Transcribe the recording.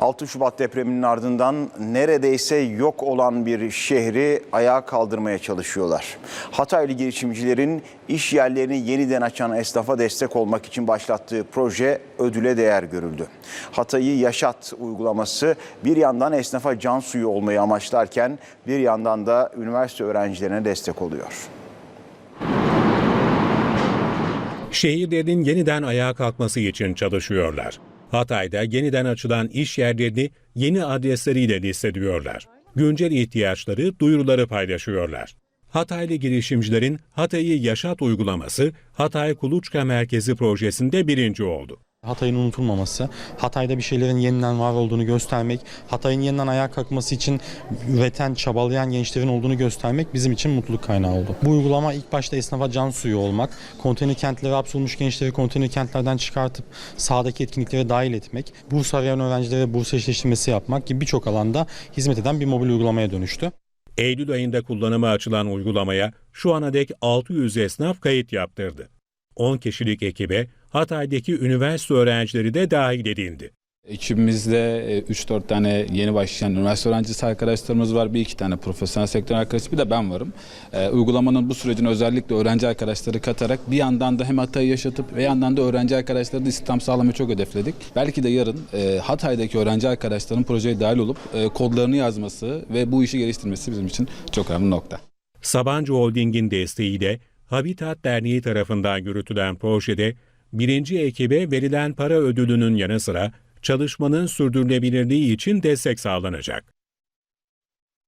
6 Şubat depreminin ardından neredeyse yok olan bir şehri ayağa kaldırmaya çalışıyorlar. Hataylı girişimcilerin iş yerlerini yeniden açan esnafa destek olmak için başlattığı proje ödüle değer görüldü. Hatay'ı Yaşat uygulaması bir yandan esnafa can suyu olmayı amaçlarken bir yandan da üniversite öğrencilerine destek oluyor. şehirlerin yeniden ayağa kalkması için çalışıyorlar. Hatay'da yeniden açılan iş yerlerini yeni adresleriyle listeliyorlar. Güncel ihtiyaçları, duyuruları paylaşıyorlar. Hataylı girişimcilerin Hatay'ı Yaşat uygulaması Hatay Kuluçka Merkezi projesinde birinci oldu. Hatay'ın unutulmaması, Hatay'da bir şeylerin yeniden var olduğunu göstermek, Hatay'ın yeniden ayağa kalkması için üreten, çabalayan gençlerin olduğunu göstermek bizim için mutluluk kaynağı oldu. Bu uygulama ilk başta esnafa can suyu olmak, konteyner kentlere hapsolmuş gençleri konteyner kentlerden çıkartıp sahadaki etkinliklere dahil etmek, burs arayan öğrencilere burs eşleştirmesi yapmak gibi birçok alanda hizmet eden bir mobil uygulamaya dönüştü. Eylül ayında kullanıma açılan uygulamaya şu ana dek 600 esnaf kayıt yaptırdı. 10 kişilik ekibe Hatay'daki üniversite öğrencileri de dahil edildi. Ekibimizde e, 3-4 tane yeni başlayan üniversite öğrencisi arkadaşlarımız var. Bir iki tane profesyonel sektör arkadaşı bir de ben varım. Ee, uygulamanın bu sürecini özellikle öğrenci arkadaşları katarak bir yandan da hem Hatay'ı yaşatıp ve yandan da öğrenci arkadaşları da istihdam sağlamayı çok hedefledik. Belki de yarın e, Hatay'daki öğrenci arkadaşların projeye dahil olup e, kodlarını yazması ve bu işi geliştirmesi bizim için çok önemli nokta. Sabancı Holding'in desteğiyle Habitat Derneği tarafından yürütülen projede birinci ekibe verilen para ödülünün yanı sıra çalışmanın sürdürülebilirliği için destek sağlanacak.